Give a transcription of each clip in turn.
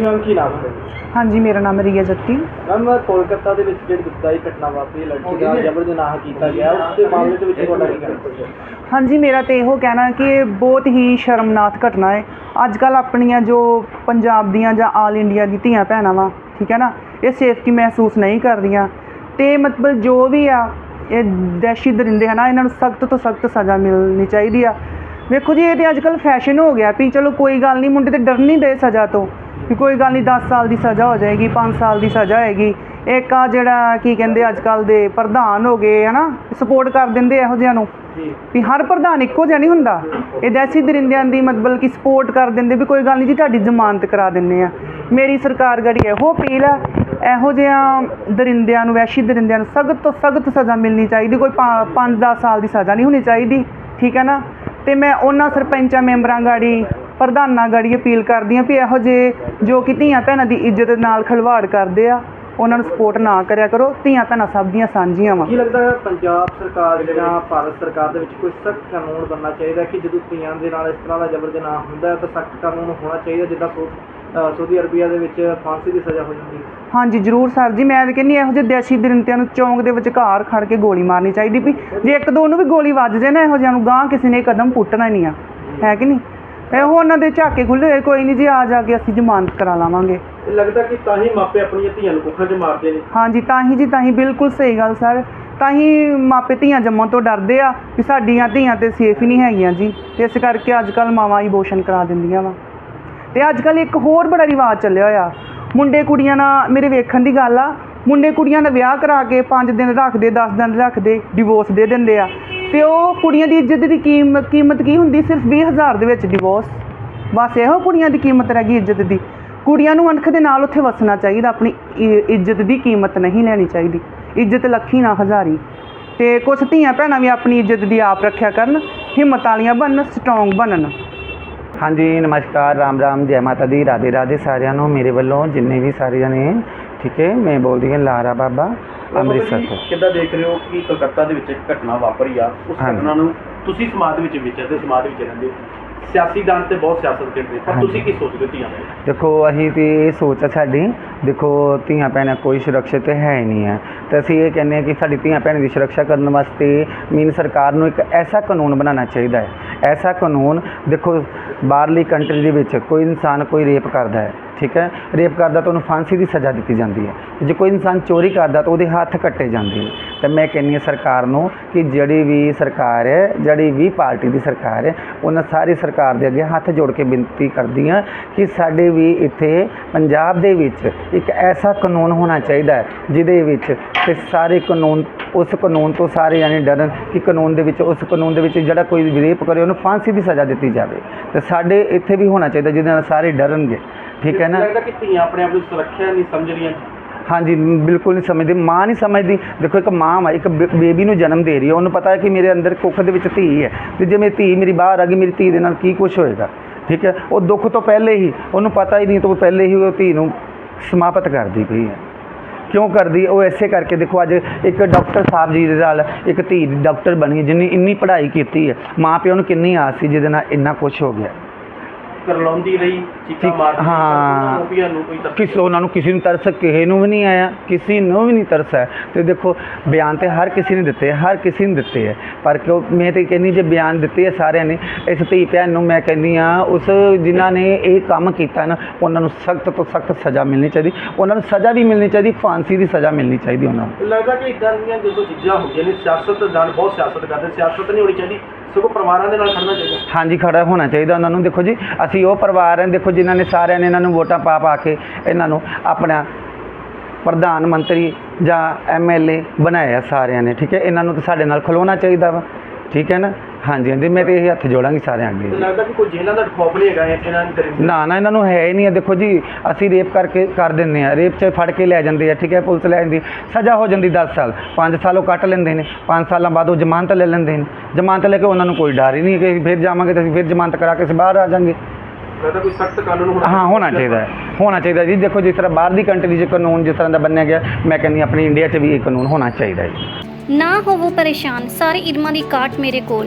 ਹਾਂਜੀ ਮੈਮ ਕੀ ਨਾਮ ਹੈ? ਹਾਂਜੀ ਮੇਰਾ ਨਾਮ ਰੀਆ ਜੱਤੀ ਮੈਮ ਕੋਲਕਾਤਾ ਦੇ ਵਿੱਚ ਜਿਹੜੀ ਦੁਖਦਾਈ ਘਟਨਾ ਵਾਪਰੀ ਲੜਕੀ ਦਾ ਜਬਰ ਜਨਾਹ ਕੀਤਾ ਗਿਆ ਉਸ ਦੇ ਮਾਮਲੇ ਦੇ ਵਿੱਚ ਤੁਹਾਡਾ ਕੀ ਕਹਿਣਾ? ਹਾਂਜੀ ਮੇਰਾ ਤੇ ਇਹੋ ਕਹਿਣਾ ਹੈ ਕਿ ਇਹ ਬਹੁਤ ਹੀ ਸ਼ਰਮਨਾਕ ਘਟਨਾ ਹੈ। ਅੱਜ ਕੱਲ ਆਪਣੀਆਂ ਜੋ ਪੰਜਾਬ ਦੀਆਂ ਜਾਂ ਆਲ ਇੰਡੀਆ ਦੀ ਧੀਆਂ ਭੈਣਾਂ ਵਾ ਠੀਕ ਹੈ ਨਾ ਇਹ ਸੇਫਟੀ ਮਹਿਸੂਸ ਨਹੀਂ ਕਰਦੀਆਂ ਤੇ ਮਤਲਬ ਜੋ ਵੀ ਆ ਇਹ ਦਹਿਸ਼ੀ ਦਰਿੰਦੇ ਹਨਾ ਇਹਨਾਂ ਨੂੰ ਸਖਤ ਤੋਂ ਸਖਤ ਸਜ਼ਾ ਮਿਲਣੀ ਚਾਹੀਦੀ ਆ। ਵੇਖੋ ਜੀ ਇਹ ਤੇ ਅੱਜ ਕੱਲ ਫੈਸ਼ਨ ਹੋ ਗਿਆ ਵੀ ਚਲੋ ਕੋਈ ਗੱਲ ਨਹੀਂ ਮੁੰਡੇ ਤੇ ਡਰ ਨਹੀਂ ਦੇ ਸਜ਼ਾ ਤੋਂ ਵੀ ਕੋਈ ਗੱਲ ਨਹੀਂ 10 ਸਾਲ ਦੀ ਸਜ਼ਾ ਹੋ ਜਾਏਗੀ 5 ਸਾਲ ਦੀ ਸਜ਼ਾ ਹੋਏਗੀ। ਇੱਕ ਆ ਜਿਹੜਾ ਕੀ ਕਹਿੰਦੇ ਅੱਜ ਕੱਲ ਦੇ ਪ੍ਰਧਾਨ ਹੋ ਗਏ ਹਨਾ ਸਪੋਰਟ ਕਰ ਦਿੰਦੇ ਇਹੋ ਜਿਹਿਆਂ ਨੂੰ। ਵੀ ਹਰ ਪ੍ਰਧਾਨ ਇੱਕੋ ਜਿਹਾ ਨਹੀਂ ਹੁੰਦਾ। ਇਹ ਦਹਿਸ਼ਤ ਦਰਿੰਦਿਆਂ ਦੀ ਮਤਲਬ ਕਿ ਸਪੋਰਟ ਕਰ ਦਿੰਦੇ ਵੀ ਕੋਈ ਗੱਲ ਨਹੀਂ ਜੀ ਤੁਹਾਡੀ ਜ਼ਮਾਨਤ ਕਰਾ ਦਿੰਨੇ ਆ। ਮੇਰੀ ਸਰਕਾਰ ਗੜੀ ਇਹੋ ਅਪੀਲ ਆ ਇਹੋ ਜਿਹਾ ਦਰਿੰਦਿਆਂ ਨੂੰ ਵੈਸ਼ੀ ਦਰਿੰਦਿਆਂ ਨੂੰ ਸਖਤ ਤੋਂ ਸਖਤ ਸਜ਼ਾ ਮਿਲਣੀ ਚਾਹੀਦੀ। ਕੋਈ 5-10 ਸਾਲ ਦੀ ਸਜ਼ਾ ਨਹੀਂ ਹੋਣੀ ਚਾਹੀਦੀ ਠੀਕ ਹੈ ਨਾ? ਤੇ ਮੈਂ ਉਹਨਾਂ ਸਰਪੰਚਾਂ, ਮੈਂਬਰਾਂ ਗਾੜੀ, ਪ੍ਰਧਾਨਾਂ ਗਾੜੀ ਅਪੀਲ ਕਰਦੀ ਹਾਂ ਵੀ ਇਹੋ ਜਿਹੇ ਜੋ ਕਿ ਧੀਆਂ ਭੈਣਾਂ ਦੀ ਇੱਜ਼ਤ ਨਾਲ ਖਿਲਵਾੜ ਕਰਦੇ ਆ, ਉਹਨਾਂ ਨੂੰ ਸਪੋਰਟ ਨਾ ਕਰਿਆ ਕਰੋ, ਧੀਆਂ ਭੈਣਾਂ ਸਭ ਦੀਆਂ ਸਾਂਝੀਆਂ ਵਾ। ਕੀ ਲੱਗਦਾ ਹੈ ਪੰਜਾਬ ਸਰਕਾਰ ਜਾਂ ਭਾਰਤ ਸਰਕਾਰ ਦੇ ਵਿੱਚ ਕੋਈ ਸਖਤ ਕਾਨੂੰਨ ਬਣਨਾ ਚਾਹੀਦਾ ਕਿ ਜਦੋਂ ਧੀਆਂ ਦੇ ਨਾਲ ਇਸ ਤਰ੍ਹਾਂ ਦਾ ਜਬਰ ਜਨਾਹ ਹੁੰਦਾ ਹੈ ਤਾਂ ਸਖਤ ਕਾਨੂੰਨ ਹੋਣਾ ਚਾਹੀਦਾ ਜਿੱਦਾਂ ਸਊ- ਸਾਊਦੀ ਅਰਬੀਆ ਦੇ ਵਿੱਚ ਫਾਂਸੀ ਦੀ ਸਜ਼ਾ ਹੋ ਜਾਂਦੀ ਹੈ। ਹਾਂਜੀ ਜ਼ਰੂਰ ਸਰ ਜੀ ਮੈਂ ਤਾਂ ਕਹਿੰਦੀ ਇਹੋ ਜਿਹੇ ਦੇਸ਼ੀ ਦਰਿੰਦਿਆਂ ਨੂੰ ਚੌਂਕ ਦੇ ਵਿਚਕਾਰ ਖੜ ਕੇ ਗੋਲੀ ਮਾਰਨੀ ਚਾਹੀਦੀ ਵੀ ਜੇ ਇੱਕ ਦੋ ਨੂੰ ਵੀ ਗੋਲੀ ਵੱਜ ਜੇ ਨਾ ਇਹੋ ਜਿਹਿਆਂ ਨੂੰ ਗਾਂ ਕਿਸੇ ਨੇ ਕਦਮ ਪੁੱਟਣਾ ਨਹੀਂ ਆ। ਹੈ। ਕਿ ਨਹੀਂ? ਇਹੋ ਉਹਨਾਂ ਦੇ ਝਾਕੇ ਖੁੱਲੇ ਹੋਏ ਕੋਈ ਨਹੀਂ ਜੀ ਆ ਜਾ ਕੇ ਅਸੀਂ ਜ਼ਮਾਨਤ ਕਰਾ ਲਾਵਾਂਗੇ। ਇਹ ਲੱਗਦਾ ਕਿ ਤਾਂ ਹੀ ਮਾਪੇ ਆਪਣੀਆਂ ਧੀਆਂ ਨੂੰ ਕੁੱਖਾਂ 'ਚ ਮਾਰਦੇ ਨੇ। ਹਾਂਜੀ ਤਾਂ ਹੀ ਜੀ ਤਾਂ ਹੀ ਬਿਲਕੁਲ ਸਹੀ ਗੱਲ ਸਰ। ਤਾਂ ਹੀ ਮਾਪੇ ਧੀਆਂ ਜੰਮਣ ਤੋਂ ਡਰਦੇ ਆ ਵੀ ਸਾਡੀਆਂ ਧੀਆਂ ਤੇ ਸੇਫ ਹੀ ਨਹੀਂ ਹੈਗੀਆਂ ਜੀ। ਤੇ ਇਸ ਕਰਕੇ ਅੱਜ ਕੱਲ ਮਾਵਾਂ ਹੀ ਅਬੋਰਸ਼ਨ ਕਰਾ ਦਿੰਦੀਆਂ ਵਾ। ਤੇ ਅੱਜ ਕੱਲ ਇੱਕ ਹੋਰ ਬੜਾ ਰਿਵਾਜ ਚੱਲਿਆ ਹੋਇਆ। ਮੁੰਡੇ ਕੁੜੀਆਂ ਨਾਲ ਮੇਰੇ ਵੇਖਣ ਦੀ ਗੱਲ ਆ। ਮੁੰਡੇ ਕੁੜੀਆਂ ਦਾ ਵਿਆਹ ਕਰਾ ਕੇ 5 ਦਿਨ ਰੱਖਦੇ 10 ਦਿਨ ਰੱਖਦੇ ਡਿਵੋਰਸ ਦੇ ਦਿੰਦੇ ਆ। ਤੇ ਉਹ ਕੁੜੀਆਂ ਦੀ ਇੱਜ਼ਤ ਦੀ ਕੀਮਤ ਕੀਮਤ ਕੀ ਹੁੰਦੀ? ਸਿਰਫ 20000 ਦੇ ਵਿੱਚ ਡਿਵੋਰਸ ਬਸ ਇਹੋ ਕੁੜੀਆਂ ਦੀ ਕੀਮਤ ਰਹਿ ਗਈ ਇੱਜ਼ਤ ਦੀ। ਕੁੜੀਆਂ ਨੂੰ ਅਣਖ ਦੇ ਨਾਲ ਉੱਥੇ ਵਸਣਾ ਚਾਹੀਦਾ। ਆਪਣੀ ਇ- ਇੱਜ਼ਤ ਦੀ ਕੀਮਤ ਨਹੀਂ ਲੈਣੀ ਚਾਹੀਦੀ। ਇੱਜ਼ਤ ਲੱਖੀ ਨਾ ਹਜ਼ਾਰੀ। ਤੇ ਕੁਝ ਧੀਆਂ ਭੈਣਾਂ ਵੀ ਆਪਣੀ ਇੱਜ਼ਤ ਦੀ ਆਪ ਰੱਖਿਆ ਕਰਨ, ਹਿੰਮਤ ਵਾਲੀਆਂ ਬਣਨ ਸਟਰੋਂਗ ਬਣਨ। ਹਾਂਜੀ ਨਮਸਕਾਰ ਰਾਮ ਰਾਮ ਜੈ ਮਾਤਾ ਦੀ ਰਾਧੇ ਰਾਧੇ ਸਾਰਿਆਂ ਨੂੰ ਮੇਰੇ ਵੱਲੋਂ ਜਿੰਨੇ ਵੀ ਸਾਰੇ ਜਣੇ ਠੀਕ ਹੈ ਮੈਂ ਬੋਲਦੀ ਹਾਂ ਲਾਰਾ ਬਾਬਾ ਅੰਮ੍ਰਿਤਸਰ ਤੋਂ। ਕਿੱਦਾਂ ਦੇਖ ਰਹੇ ਹੋ ਕਿ ਕਲਕੱਤਾ ਦੇ ਵਿੱਚ ਇੱਕ ਘਟਨਾ ਵਾਪਰੀ ਆ ਉਸ। ਘਟਨਾ ਨੂੰ ਤੁਸੀਂ ਸਮਾਜ ਵਿੱਚ ਵਿਚਰਦੇ ਸਮਾਜ ਵਿੱਚ ਰਹਿੰਦੇ ਹੋ। ਸਿਆਸੀਦਾਨ ਤੇ ਬਹੁਤ ਸਿਆਸਤ ਕਰਦੇ ਪਰ। ਤੁਸੀਂ ਕੀ ਸੋਚਦੇ ਧੀਆਂ ਦੇਖੋ ਅਸੀਂ ਤੇ ਇਹ ਸੋਚ ਆ ਸਾਡੀ ਦੇਖੋ ਧੀਆਂ ਭੈਣਾਂ ਕੋਈ ਸੁਰੱਖਿਅਤ ਹੈ ਹੀ ਨਹੀਂ ਹੈ ਤੇ ਅਸੀਂ ਇਹ ਕਹਿੰਦੇ ਹਾਂ ਕਿ ਸਾਡੀ ਧੀਆਂ ਭੈਣਾਂ ਦੀ ਸੁਰੱਖਿਆ ਕਰਨ ਵਾਸਤੇ ਮੀਨ ਸਰਕਾਰ ਨੂੰ ਇੱਕ ਐਸਾ ਕਾਨੂੰਨ ਬਣਾਉਣਾ ਚਾਹੀਦਾ ਹੈ। ਐਸਾ ਕਾਨੂੰਨ ਦੇਖੋ ਬਾਹਰਲੀ ਕੰਟਰੀ ਦੇ ਵਿੱਚ ਕੋਈ ਇਨਸਾਨ ਕੋਈ ਰੇਪ ਕਰਦਾ ਹੈ। ਠੀਕ ਹੈ, ਰੇਪ ਕਰਦਾ ਤਾਂ ਉਹਨੂੰ ਫਾਂਸੀ ਦੀ ਸਜ਼ਾ ਦਿੱਤੀ ਜਾਂਦੀ ਹੈ। ਜੇ ਕੋਈ ਇਨਸਾਨ ਚੋਰੀ ਕਰਦਾ ਤਾਂ ਉਹਦੇ ਹੱਥ ਕੱਟੇ ਜਾਂਦੇ ਨੇ। ਤਾਂ ਮੈਂ ਕਹਿੰਦੀ ਹਾਂ ਸਰਕਾਰ ਨੂੰ ਕਿ ਜਿਹੜੀ ਵੀ ਸਰਕਾਰ ਹੈ, ਜਿਹੜੀ ਵੀ ਪਾਰਟੀ ਦੀ ਸਰਕਾਰ ਹੈ, ਉਹਨਾਂ ਸਾਰੀ ਸਰਕਾਰ ਦੇ ਅੱਗੇ ਹੱਥ ਜੋੜ ਕੇ ਬੇਨਤੀ ਕਰਦੀ ਹਾਂ ਕਿ ਸਾਡੇ ਵੀ ਇੱਥੇ ਪੰਜਾਬ ਦੇ ਵਿੱਚ ਇੱਕ ਐਸਾ ਕਾਨੂੰਨ ਹੋਣਾ ਚਾਹੀਦਾ ਹੈ, ਜਿਹਦੇ ਵਿੱਚ ਤੇ ਸਾਰੇ ਕਾਨੂੰਨ, ਉਸ ਕਾਨੂੰਨ ਤੋਂ ਸਾਰੇ ਯਾਨੀ ਡਰਨ ਕਿ ਕਾਨੂੰਨ ਦੇ ਵਿੱਚ, ਉਸ ਕਾਨੂੰਨ ਦੇ ਵਿੱਚ ਜਿਹੜਾ ਕੋਈ ਵੀ ਰੇਪ ਕਰੇ ਉਹਨੂੰ ਫਾਂਸੀ ਦੀ ਸਜ਼ਾ ਦਿੱਤੀ ਜਾਵੇ। ਤੇ ਸਾਡੇ ਇੱਥੇ ਵੀ ਹੋਣਾ ਚਾਹੀਦਾ ਜਿਹਦੇ ਨਾਲ ਸਾਰੇ ਡਰਨਗੇ। ਠੀਕ ਹੈ ਨਾ? ਲੱਗਦਾ ਕਿ ਧੀਆਂ ਆਪਣੇ ਆਪ ਨੂੰ ਸੁਰੱਖਿਆ ਨਹੀਂ ਸਮਝ ਰਹੀਆਂ ਹਾਂਜੀ ਬਿਲਕੁਲ ਨਹੀਂ ਸਮਝਦੀ। ਮਾਂ ਨਹੀਂ ਸਮਝਦੀ। ਦੇਖੋ ਇੱਕ ਮਾਂ ਵਾ ਇੱਕ ਬੇਬੀ ਨੂੰ ਜਨਮ ਦੇ ਰਹੀ ਹੈ। ਉਹਨੂੰ ਪਤਾ ਹੈ ਕਿ ਮੇਰੇ ਅੰਦਰ ਕੁੱਖ ਦੇ ਵਿੱਚ ਧੀ ਹੈ। ਤੇ ਜੇ ਮੇਰੀ ਧੀ ਮੇਰੀ ਬਾਹਰ ਆ ਗਈ ਮੇਰੀ ਧੀ ਦੇ ਨਾਲ ਕੀ ਕੁਝ ਹੋਏਗਾ? ਠੀਕ ਹੈ? ਉਹ ਦੁੱਖ ਤੋਂ ਪਹਿਲੇ ਹੀ ਉਹਨੂੰ ਪਤਾ ਹੀ ਨਹੀਂ ਤੋਂ ਪਹਿਲੇ ਹੀ ਉਹ ਧੀ ਨੂੰ ਸਮਾਪਤ ਕਰਦੀ ਪਈ ਹੈ। ਕਿਉਂ ਕਰਦੀ? ਉਹ ਐਸੇ ਕਰਕੇ ਦੇਖੋ ਅੱਜ ਇੱਕ ਡਾਕਟਰ ਸਾਹਿਬ ਜੀ ਦੇ ਨਾਲ ਇੱਕ ਧੀ ਡਾਕਟਰ ਬਣੀ ਜਿੰਨੀ ਇੰਨੀ ਪੜ੍ਹਾਈ ਕੀਤੀ ਹੈ। ਮਾਂ ਪਿਓ ਨੂੰ ਕਿੰਨੀ ਆਸ ਸੀ ਜਿਹਦੇ ਨਾਲ ਇੰਨਾ ਕੁਝ ਹੋ ਗਿਆ। ਕਰਲਾਉਂਦੀ ਰਹੀ ਚੀਕਾਂ ਮਾਰਦੀ ਹਾਂ। ਮੂਵੀਆਂ ਨੂੰ ਕੋਈ ਤਰਸ ਕਿਸ ਉਹਨਾਂ ਨੂੰ ਕਿਸੇ ਨੂੰ ਤਰਸ ਕਿਸੇ ਨੂੰ ਵੀ ਨਹੀਂ ਆਇਆ ਕਿਸੇ ਨੂੰ ਵੀ ਨਹੀਂ ਤਰਸ ਹੈ ਤੇ ਦੇਖੋ ਬਿਆਨ ਤੇ ਹਰ ਕਿਸੇ ਨੇ ਦਿੱਤੇ ਹੈ, ਹਰ ਕਿਸੇ ਨੇ ਦਿੱਤੇ ਹੈ ਪਰ ਕਿਉਂ ਮੈਂ ਤੇ ਕਹਿੰਦੀ ਜੇ ਬਿਆਨ ਦਿੱਤੇ ਹੈ ਸਾਰਿਆਂ ਨੇ ਇਸ ਧੀ ਭੈਣ ਨੂੰ ਮੈਂ ਕਹਿੰਦੀ ਆ ਉਸ ਜਿਨ੍ਹਾਂ ਨੇ ਇਹ ਕੰਮ ਕੀਤਾ ਨਾ ਉਹਨਾਂ ਨੂੰ ਸਖਤ ਤੋਂ ਸਖਤ ਸਜ਼ਾ ਮਿਲਣੀ ਚਾਹੀਦੀ। ਉਹਨਾਂ ਨੂੰ ਸਜ਼ਾ ਵੀ ਮਿਲਣੀ ਚਾਹੀਦੀ ਫਾਂਸੀ ਦੀ ਸਜ਼ਾ ਮਿਲਣੀ ਚਾਹੀਦੀ ਉਹਨਾਂ ਨੂੰ। ਲੱਗਦਾ ਕਿ ਇਦਾਂ ਦੀਆਂ ਜਦੋਂ ਚੀਜ਼ਾਂ ਹੁੰਦੀਆਂ ਨੇ ਸਿਆਸਤਦਾਨ ਬਹੁਤ ਸਿਆਸਤ ਕਰਦੇ ਸਿਆਸਤ ਨਹੀਂ ਹੋਣੀ ਚਾਹੀਦੀ। ਸਗੋਂ ਪਰਿਵਾਰਾਂ ਦੇ ਨਾਲ ਖੜਨਾ ਚਾਹੀਦਾ। ਹਾਂਜੀ, ਖੜਾ ਹੋਣਾ ਚਾਹੀਦਾ ਉਹਨਾਂ ਨੂੰ। ਦੇਖੋ ਜੀ, ਅਸੀਂ ਉਹ ਪਰਿਵਾਰ ਹੈ, ਦੇਖੋ ਜਿਨ੍ਹਾਂ ਨੇ ਸਾਰਿਆਂ ਨੇ ਇਹਨਾਂ ਨੂੰ ਵੋਟਾਂ ਪਾ ਪਾ ਕੇ ਇਹਨਾਂ ਨੂੰ ਆਪਣਾ ਪ੍ਰਧਾਨ ਮੰਤਰੀ ਜਾਂ ਐਮਐਲਏ ਬਣਾਇਆ ਸਾਰਿਆਂ ਨੇ, ਠੀਕ ਹੈ? ਇਹਨਾਂ ਨੂੰ ਤਾਂ ਸਾਡੇ ਨਾਲ ਖਲੋਣਾ ਚਾਹੀਦਾ ਵਾ, ਠੀਕ ਹੈ ਨਾ? ਹਾਂਜੀ ਹਾਂਜੀ ਮੈਂ ਤੇ ਇਹ ਹੱਥ ਜੋੜਾਂਗੀ ਸਾਰਿਆਂ ਅੱਗੇ। ਲੱਗਦਾ ਕਿ ਕੋਈ ਜੇਲ੍ਹਾਂ ਦਾ ਖੌਫ ਨਹੀਂ ਹੈਗਾ ਇਹਨਾਂ ਨੂੰ ਕਰੀਬ ਨਾ ਨਾ ਇਹਨਾਂ ਨੂੰ ਹੈ ਹੀ ਨਹੀਂ ਹੈ ਦੇਖੋ ਜੀ ਅਸੀਂ ਰੇਪ ਕਰਕੇ ਕਰ ਦਿੰਦੇ ਆ ਰੇਪ 'ਚ ਫੜ ਕੇ ਲੈ ਜਾਂਦੇ ਆ ਠੀਕ ਹੈ ਪੁਲਿਸ ਲੈ ਜਾਂਦੀ ਸਜ਼ਾ ਹੋ ਜਾਂਦੀ 10 ਸਾਲ 5 ਸਾਲ ਉਹ ਕੱਟ ਲੈਂਦੇ ਨੇ 5 ਸਾਲਾਂ ਬਾਅਦ ਉਹ ਜ਼ਮਾਨਤ ਲੈ ਲੈਂਦੇ ਨੇ ਜ਼ਮਾਨਤ ਲੈ ਕੇ ਉਹਨਾਂ ਨੂੰ ਕੋਈ ਡਰ ਹੀ ਨਹੀਂ ਕਿ ਫਿਰ ਜਾਵਾਂਗੇ ਤਾਂ ਅਸੀਂ ਫਿਰ ਜ਼ਮਾਨਤ ਕਰਾ ਕੇ ਅਸੀਂ ਬਾਹਰ ਆ ਜਾਾਂਗੇ। ਲੱਗਦਾ ਕੋਈ ਸਖਤ ਕਾਨੂੰਨ ਹੋਣਾ ਹਾਂ ਹੋਣਾ ਚਾਹੀਦਾ ਹੈ ਹੋਣਾ ਚਾਹੀਦਾ ਜੀ ਦੇਖੋ ਜਿਸ ਤਰ੍ਹਾਂ ਬਾਹਰ ਦੀ ਕੰਟਰੀ 'ਚ ਕਾਨੂੰਨ ਜਿਸ ਤਰ੍ਹਾਂ ਦਾ ਬਣਿਆ ਗਿਆ ਮੈਂ ਕਹਿੰਦੀ ਆਪਣੀ ਇੰਡੀਆ 'ਚ ਵੀ ਇਹ ਕਾਨੂੰਨ ਹੋਣਾ ਚਾਹੀਦਾ ਹੈ ਨਾ ਹੋਵੋ ਪਰੇਸ਼ਾਨ ਸਾਰੇ ਇਲਮਾਂ ਦੀ ਕਾਟ ਮੇਰੇ ਕੋਲ।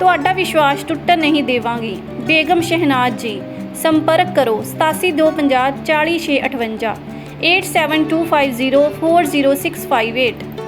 ਤੁਹਾਡਾ ਵਿਸ਼ਵਾਸ ਟੁੱਟਣ ਨਹੀਂ ਦੇਵਾਂਗੀ। ਬੇਗਮ ਸ਼ਹਿਨਾਜ਼ ਜੀ ਸੰਪਰਕ ਕਰੋ 8725 40658 8725040658